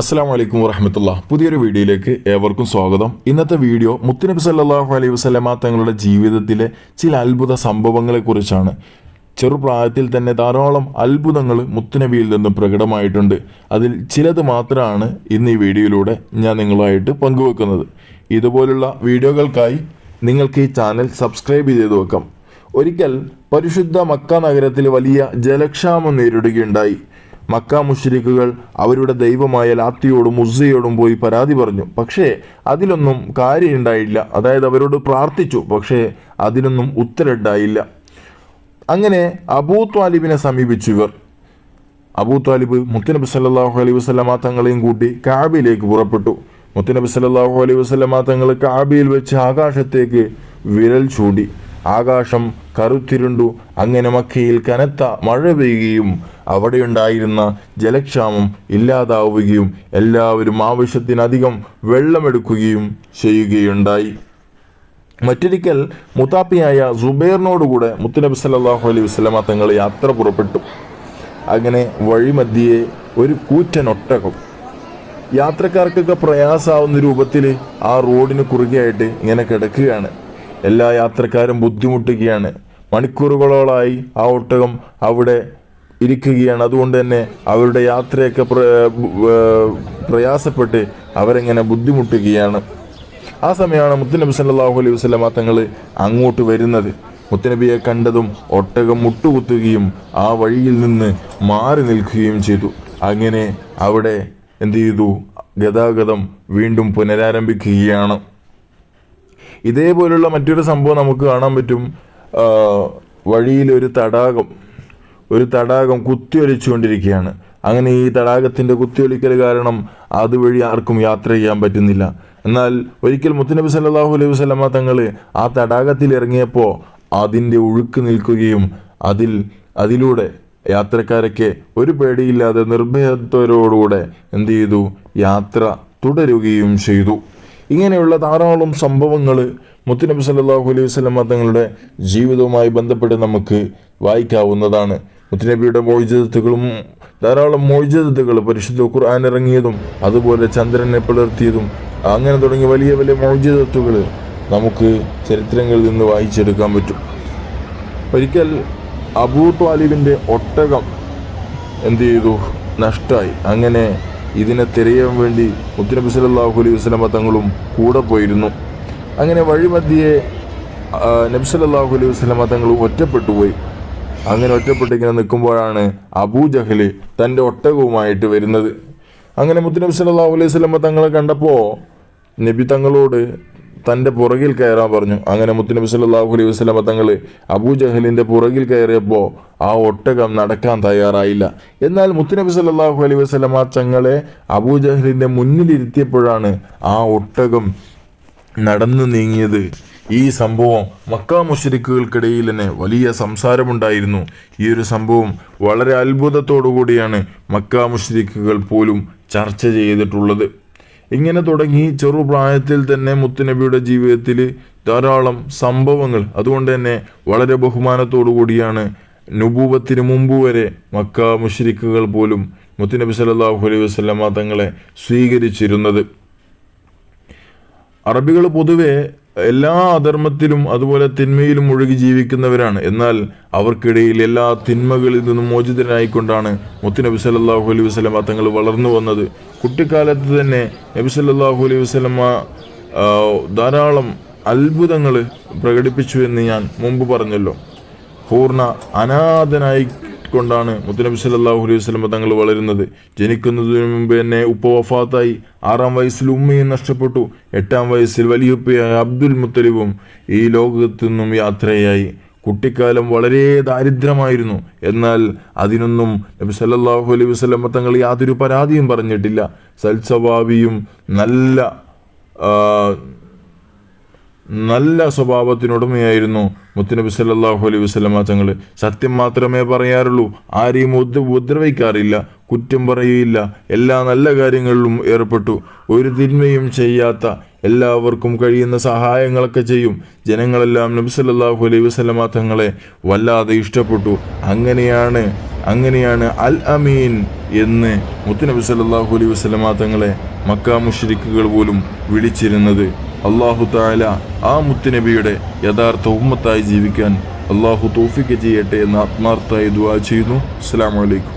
അസ്സാം വലൈക്കും വറഹമത്തുള്ള. പുതിയൊരു വീഡിയോയിലേക്ക് ഏവർക്കും സ്വാഗതം. ഇന്നത്തെ വീഡിയോ മുത്തുനബി സല്ലാഹു അലൈഹി വസ്ലമ തങ്ങളുടെ ജീവിതത്തിലെ ചില അത്ഭുത സംഭവങ്ങളെക്കുറിച്ചാണ് ചെറുപ്രായത്തിൽ തന്നെ ധാരാളം അത്ഭുതങ്ങൾ മുത്തുനബിയിൽ നിന്നും പ്രകടമായിട്ടുണ്ട്. അതിൽ ചിലത് മാത്രമാണ് ഇന്ന് ഈ വീഡിയോയിലൂടെ ഞാൻ നിങ്ങളുമായിട്ട് പങ്കുവെക്കുന്നത്. ഇതുപോലുള്ള വീഡിയോകൾക്കായി നിങ്ങൾക്ക് ഈ ചാനൽ സബ്സ്ക്രൈബ് ചെയ്ത് വെക്കാം. ഒരിക്കൽ പരിശുദ്ധ മക്ക നഗരത്തിൽ വലിയ ജലക്ഷാമം നേരിടുകയുണ്ടായി. മക്ക മുഷരിക്കുകൾ അവരുടെ ദൈവമായ ലാത്തിയോടും മുസ്സയോടും പോയി പരാതി പറഞ്ഞു. പക്ഷേ അതിലൊന്നും കാര്യമുണ്ടായില്ല. അതായത് അവരോട് പ്രാർത്ഥിച്ചു. പക്ഷേ അതിനൊന്നും ഉത്തരണ്ടായില്ല അങ്ങനെ അബൂ ത്വാലിബിനെ സമീപിച്ചു ഇവർ. അബൂ ത്വാലിബ് മുത്തനബി സല്ലാഹു അലൈഹി വസ്ലമ തങ്ങളെയും കൂട്ടി കാബിയിലേക്ക് പുറപ്പെട്ടു. മുത്തനബി സല്ലാഹു അലൈഹി വസ്ലമ തങ്ങൾ കാബിയിൽ വെച്ച് ആകാശത്തേക്ക് വിരൽ ചൂണ്ടി. ആകാശം കറുത്തിരുണ്ടു. അങ്ങനെ മക്കയിൽ കനത്ത മഴ പെയ്യുകയും അവിടെയുണ്ടായിരുന്ന ജലക്ഷാമം ഇല്ലാതാവുകയും എല്ലാവരും ആവശ്യത്തിനധികം വെള്ളമെടുക്കുകയും ചെയ്യുകയുണ്ടായി. മറ്റൊരിക്കൽ മുത്താപ്പിയായ സുബൈറിനോടുകൂടെ മുത്തുനബി സല്ലാഹു അലൈഹി വസ്ലമ തങ്ങൾ യാത്ര പുറപ്പെട്ടു. അങ്ങനെ വഴിമധ്യയെ ഒരു കൂറ്റൻ ഒട്ടകം യാത്രക്കാർക്കൊക്കെ പ്രയാസാവുന്ന രൂപത്തിൽ ആ റോഡിന് കുറുകെയായിട്ട് ഇങ്ങനെ കിടക്കുകയാണ്. എല്ലാ യാത്രക്കാരും ബുദ്ധിമുട്ടുകയാണ്. മണിക്കൂറുകളോളായി ആ ഒട്ടകം അവിടെ ഇരിക്കുകയാണ്. അതുകൊണ്ട് തന്നെ അവരുടെ യാത്രയൊക്കെ പ്ര- പ്രയാസപ്പെട്ട് അവരെങ്ങനെ ബുദ്ധിമുട്ടുകയാണ്. ആ സമയമാണ് മുത്തുനബി സല്ലാഹു അലൈഹി വസ്ലമ തങ്ങൾ അങ്ങോട്ട് വരുന്നത്. മുത്തനബിയെ കണ്ടതും ഒട്ടകം മുട്ടുകുത്തുകയും ആ വഴിയിൽ നിന്ന് മാറി നിൽക്കുകയും ചെയ്തു. അങ്ങനെ അവിടെ എന്ത് ചെയ്തു? ഗതാഗതം വീണ്ടും പുനരാരംഭിക്കുകയാണ്. ഇതേപോലുള്ള മറ്റൊരു സംഭവം നമുക്ക് കാണാൻ പറ്റും. ഒരു തടാകം ഒരു തടാകം കുത്തിയൊലിച്ചുകൊണ്ടിരിക്കുകയാണ്. അങ്ങനെ ഈ തടാകത്തിന്റെ കുത്തിയൊലിക്കൽ കാരണം അതുവഴി ആർക്കും യാത്ര ചെയ്യാൻ പറ്റുന്നില്ല. എന്നാൽ ഒരിക്കൽ മുത്തുനബി സല്ലാഹു അലൈഹി വസ്ലമ തങ്ങൾ ആ തടാകത്തിൽ ഇറങ്ങിയപ്പോൾ അതിന്റെ ഒഴുക്ക് നിൽക്കുകയും അതിൽ അതിലൂടെ യാത്രക്കാരൊക്കെ ഒരു പേടിയില്ലാതെ നിർഭയത്വരോടുകൂടെ എന്ത് ചെയ്തു? യാത്ര തുടരുകയും ചെയ്തു. ഇങ്ങനെയുള്ള ധാരാളം സംഭവങ്ങൾ മുത്തുനബി സല്ലാഹു അലൈഹി വസ്ലമ തങ്ങളുടെ ജീവിതവുമായി ബന്ധപ്പെട്ട് നമുക്ക് വായിക്കാവുന്നതാണ്. മുത്തുനബിയുടെ മോചിതത്തുകളും ധാരാളം മോചിതത്തുകൾ പരിശുദ്ധ ഖുർആൻ ഇറങ്ങിയതും അതുപോലെ ചന്ദ്രനെ പിളർത്തിയതും അങ്ങനെ തുടങ്ങിയ വലിയ വലിയ മോചിതത്തുകൾ നമുക്ക് ചരിത്രങ്ങളിൽ നിന്ന് വായിച്ചെടുക്കാൻ പറ്റും. ഒരിക്കൽ അബൂ ത്വാലിബിന്റെ ഒട്ടകം എന്ത് ചെയ്തു? നഷ്ടമായി അങ്ങനെ ഇതിനെ തിരയാൻ വേണ്ടി മുത്തുനബി സല്ലല്ലാഹു അലൈഹി വസ്ലമ തങ്ങളും കൂടെ പോയിരുന്നു. അങ്ങനെ വഴിമധ്യേ നബി സല്ലല്ലാഹു അലൈഹി വസ്ലമ തങ്ങൾ ഒറ്റപ്പെട്ടു പോയി. അങ്ങനെ ഒറ്റപ്പെട്ട് ഇങ്ങനെ നിൽക്കുമ്പോഴാണ് അബൂ ജഹൽ തന്റെ ഒട്ടകവുമായിട്ട് വരുന്നത്. അങ്ങനെ മുത്തുനബി സല്ലല്ലാഹു അലൈഹി വസ്ലമ തങ്ങളെ കണ്ടപ്പോൾ നബി തങ്ങളോട് തന്റെ പുറകിൽ കയറാൻ പറഞ്ഞു. അങ്ങനെ മുത്തുനബി സല്ലാഹു അലൈഹി വസ്ലമ തങ്ങൾ അബൂജഹലിന്റെ പുറകിൽ കയറിയപ്പോൾ ആ ഒട്ടകം നടക്കാൻ തയ്യാറായില്ല. എന്നാൽ മുത്തുനബി സല്ലാഹു അലൈഹി വസല്ലമ തങ്ങളെ അബൂജഹലിന്റെ മുന്നിലിരുത്തിയപ്പോഴാണ് ആ ഒട്ടകം നടന്നു നീങ്ങിയത്. ഈ സംഭവം മക്ക മുഷരിക്കുകൾക്കിടയിൽ തന്നെ വലിയ സംസാരമുണ്ടായിരുന്നു. ഈ ഒരു സംഭവം വളരെ അത്ഭുതത്തോടു കൂടിയാണ് മക്ക മുഷരിക്കുകൾ പോലും ചർച്ച ചെയ്തിട്ടുള്ളത്. ഇങ്ങനെ തുടങ്ങി ചെറുപ്രായത്തിൽ തന്നെ മുത്തുനബിയുടെ ജീവിതത്തിൽ ധാരാളം സംഭവങ്ങൾ. അതുകൊണ്ട് തന്നെ വളരെ ബഹുമാനത്തോടു കൂടിയാണ് നുബൂബത്തിന് മുമ്പ് വരെ മക്ക മുഷരിക്കുകൾ പോലും മുത്തുനബി സല്ലാഹു അലൈഹി വസല്ലമ തങ്ങളെ സ്വീകരിച്ചിരുന്നത്. അറബികൾ പൊതുവെ എല്ലാ അധർമ്മത്തിലും അതുപോലെ തിന്മയിലും ഒഴുകി ജീവിക്കുന്നവരാണ്. എന്നാൽ അവർക്കിടയിൽ എല്ലാ തിന്മകളിൽ നിന്നും മോചിതനായിക്കൊണ്ടാണ് മുത്തുനബി സല്ലാഹു അലൈഹി വസ്ലമ തങ്ങൾ വളർന്നു വന്നത്. കുട്ടിക്കാലത്ത് തന്നെ നബി സല്ലാഹു അലൈഹി വസല്ലമ ആ, ധാരാളം അത്ഭുതങ്ങൾ പ്രകടിപ്പിച്ചു എന്ന് ഞാൻ മുമ്പ് പറഞ്ഞല്ലോ. പൂർണ അനാഥനായി കൊണ്ടാണ് മുത്തനബി സല്ലല്ലാഹു അലൈഹി വസ്ലമ തങ്ങൾ വളരുന്നത്. ജനിക്കുന്നതിന് മുമ്പ് തന്നെ ഉപ്പ വഫാത്തായി. ആറാം വയസ്സിൽ ഉമ്മയും നഷ്ടപ്പെട്ടു. എട്ടാം വയസ്സിൽ വലിയുപ്പയായ അബ്ദുൽ മുത്തലിബും ഈ ലോകത്തു നിന്നും യാത്രയായി. കുട്ടിക്കാലം വളരെ ദാരിദ്ര്യമായിരുന്നു. എന്നാൽ അതിനൊന്നും നബി സല്ലാഹു അലൈഹി വസ്ലമ തങ്ങൾ യാതൊരു പരാതിയും പറഞ്ഞിട്ടില്ല. സൽസ്വഭാവിയും നല്ല നല്ല സ്വഭാവത്തിനുടമയായിരുന്നു മുത്തുനബി സല്ലാഹു അലൈഹി വസ്ലമ തങ്ങൾ സത്യം മാത്രമേ പറയാറുള്ളൂ. ആരെയും ഉദ്രവിക്കാറില്ല കുറ്റം പറയുകയില്ല. എല്ലാ നല്ല കാര്യങ്ങളിലും ഏർപ്പെട്ടു. ഒരു തിന്മയും ചെയ്യാത്ത എല്ലാവർക്കും കഴിയുന്ന സഹായങ്ങളൊക്കെ ചെയ്യും. ജനങ്ങളെല്ലാം നബി സല്ലാഹു അലൈഹി വസ്ലമ തങ്ങളെ വല്ലാതെ ഇഷ്ടപ്പെട്ടു. അങ്ങനെയാണ് അങ്ങനെയാണ് അൽ അമീൻ എന്ന് മുത്തുനബി സല്ലാഹു അലൈഹി വസ്ലമ തങ്ങളെ മക്ക മുഷരിക്കുകൾ പോലും വിളിച്ചിരുന്നത്. അള്ളാഹു താല ആ മുത്തുനബിയുടെ യഥാർത്ഥ ഉമ്മത്തായി ജീവിക്കാൻ അള്ളാഹു തോഫിക്ക് ചെയ്യട്ടെ എന്ന് ആത്മാർത്ഥമായി ദുവാ ചെയ്യുന്നു. അസ്സാം അലൈക്കും.